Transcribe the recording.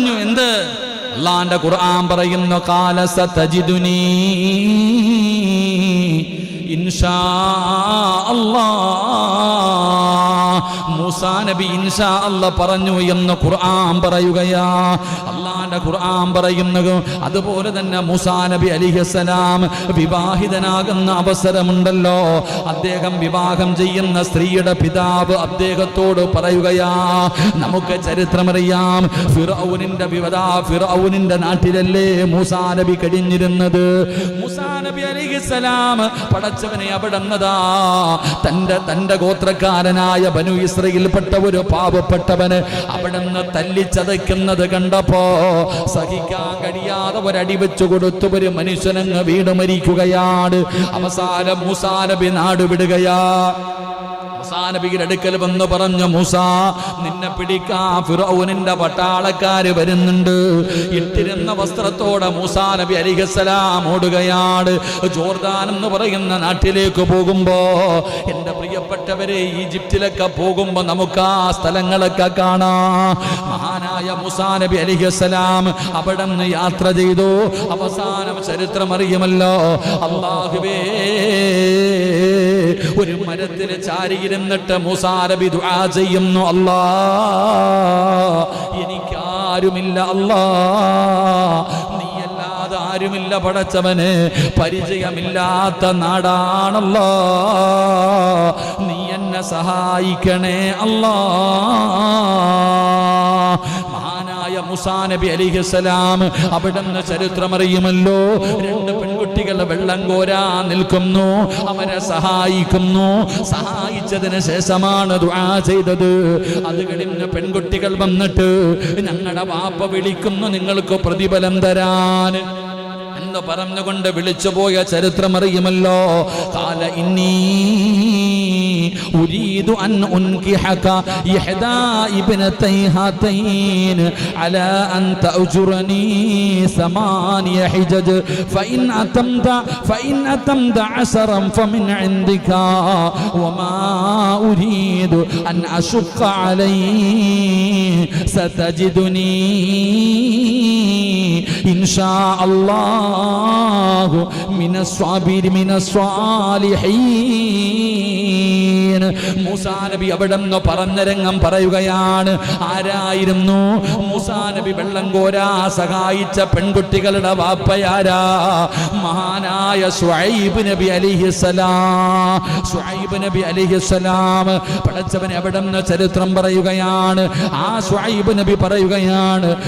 പറഞ്ഞു എന്ത്? അള്ളാന്റെ ഖുർആൻ പറയുന്നു കാലസ തജിദുനീ ഇൻഷാ മൂസാ നബി ഇൻഷാ അല്ല പറഞ്ഞു എന്ന് ഖുർആൻ പറയുകയാ. അള്ളാന്റെ ഖുർആൻ പറയുന്നത് അതുപോലെ തന്നെ മൂസാ നബി അലിഹസലാം വിവാഹിതനാകുന്ന അവസരമുണ്ടല്ലോ. അദ്ദേഹം വിവാഹം ചെയ്യുന്ന സ്ത്രീയുടെ പിതാവ് അദ്ദേഹത്തോട് പറയുകയാ നമുക്ക് ചരിത്രമറിയാം. ഫിറൌനിന്റെ വിവതാ ഫിറൌനിന്റെ നാട്ടിലല്ലേ മൂസാ നബി കഴിഞ്ഞിരുന്നത്? മൂസാ നബി അലിഹിസലാം പടച്ചവനെ അവിടെ തന്റെ തന്റെ ഗോത്രക്കാരനായ ബനു ഇസ്രയിൽപ്പെട്ട ഒരു പാവപ്പെട്ടവന് അവിടുന്ന് തല്ലിച്ചതയ്ക്കുന്നത് കണ്ടപ്പോ സഹിക്കാൻ കഴിയാതെ ഒരടി വെച്ചു കൊടുത്തു ഒരു മനുഷ്യനങ്ങ് വീട് മരിക്കുകയാണ്. അവസാനം മൂസാ നബി നാട് വിടുകയാ മുസാനബിയുടെ അടുക്കൽ വന്ന് പറഞ്ഞു മൂസ നിന്നെ പിടിക്കാ ഫിറോനിന്റെ പട്ടാളക്കാര് വരുന്നുണ്ട്. ഇട്ടിരുന്ന വസ്ത്രത്തോടെ മൂസാ നബി അലിഹസലാം ഓടുകയാണ്. ജോർദാൻ എന്ന് പറയുന്ന നാട്ടിലേക്ക് പോകുമ്പോ എന്റെ പ്രിയപ്പെട്ടവരെ ഈജിപ്തിലൊക്കെ പോകുമ്പോ നമുക്ക് ആ സ്ഥലങ്ങളൊക്കെ കാണാം. മഹാനായ മൂസാ നബി അലിഹസലാം അവിടെ നിന്ന് യാത്ര ചെയ്തു. അവസാനം ചരിത്രം അറിയുമല്ലോ. അള്ളാഹുവേ ഒരു മരത്തിൽ ചാരിയിരുന്നിട്ട് മുസാരബി ദുആ ചെയ്യുന്നു അല്ലാ. എനിക്കാരുമില്ല അല്ലാ. നീയല്ലാതെ ആരുമില്ല പടച്ചവന്. പരിചയമില്ലാത്ത നാടാണല്ലോ. നീ എന്നെ സഹായിക്കണേ അല്ലാ. മുസാ നബി അലിഹസലാം അവിടുന്ന് ചരിത്രമറിയുമല്ലോ. രണ്ട് പെൺകുട്ടികൾ വെള്ളം കോരാ നിൽക്കുന്നു. അവരെ സഹായിക്കുന്നു. സഹായിച്ചതിന് ശേഷമാണ് ദുആ ചെയ്തത്. അത് കഴിഞ്ഞ് പെൺകുട്ടികൾ വന്നിട്ട് ഞങ്ങളുടെ വാപ്പ വിളിക്കുന്നു നിങ്ങൾക്ക് പ്രതിഫലം തരാൻ. എന്ന് പറഞ്ഞുകൊണ്ട് വിളിച്ചുപോയ ചരിത്രമറിയുമല്ലോ കാല ഇന്നീ أريد أن أنكحك إحدى ابنتي هاتين على أن تأجرني ثمانية حجج فإن أتمت فإن أتمت عشرا فمن عندك وما أريد أن أشق عليه ستجدني ഇൻഷാ അല്ലാഹു മൂസാ നബി അവിടെ നിന്ന് പറഞ്ഞ രംഗം പറയുകയാണ് ആരായിരുന്നു? മൂസാ നബി വെള്ളം കോരാ സഹായിച്ച പെൺകുട്ടികളുടെ വാപ്പയാരാ? മഹാനായ സ്വൈബ് നബി അലിഹിസലാം നബി അലിഹിസലാം പഠിച്ചവൻ എവിടെ നിന്ന് ചരിത്രം പറയുകയാണ്. ആ സ്വൈബ് നബി പറയുകയാണ്